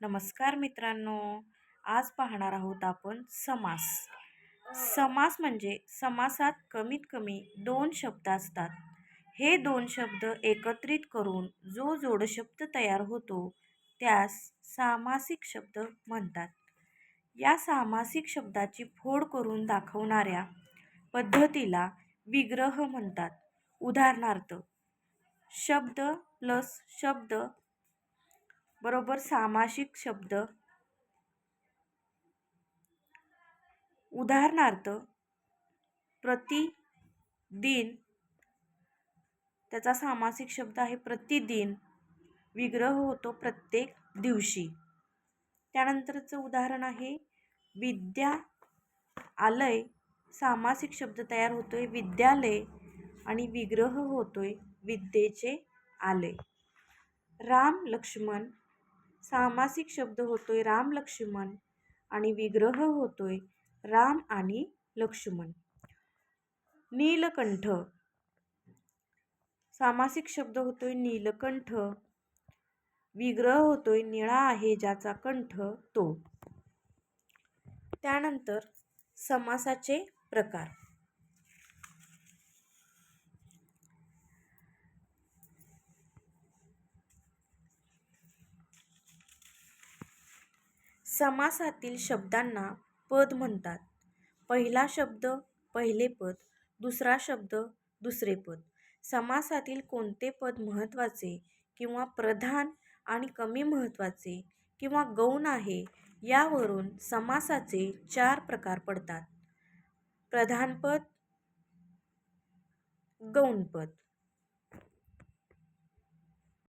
नमस्कार मित्रांनो. आज पाहणार आहोत आपण समास. समास म्हणजे समासात कमीत कमी दोन शब्द असतात. हे दोन शब्द एकत्रित करून जो जोडशब्द तयार होतो त्यास सामासिक शब्द म्हणतात. या सामासिक शब्दाची फोड करून दाखवणाऱ्या पद्धतीला विग्रह म्हणतात. उदाहरणार्थ शब्द प्लस शब्द बरोबर सामासिक शब्द. उदाहरणार्थ प्रतिदिन त्याचा सामासिक शब्द आहे प्रतिदिन. विग्रह होतो प्रत्येक दिवशी. त्यानंतरचं उदाहरण आहे विद्या आलय सामासिक शब्द तयार होतो आहे विद्यालय आणि विग्रह होतो आहे विद्येचे आलय. राम लक्ष्मण सामासिक शब्द होतोय राम लक्ष्मण आणि विग्रह होतोय राम आणि लक्ष्मण. नीलकंठ. सामासिक शब्द होतोय नीलकंठ. विग्रह होतोय निळा आहे ज्याचा कंठ तो. त्यानंतर समासाचे प्रकार. समासातील शब्दांना पद म्हणतात. पहिला शब्द पहिले पद दुसरा शब्द दुसरे पद. समासातील कोणते पद महत्त्वाचे किंवा प्रधान आणि कमी महत्त्वाचे किंवा गौण आहे यावरून समासाचे चार प्रकार पडतात. प्रधानपद गौणपद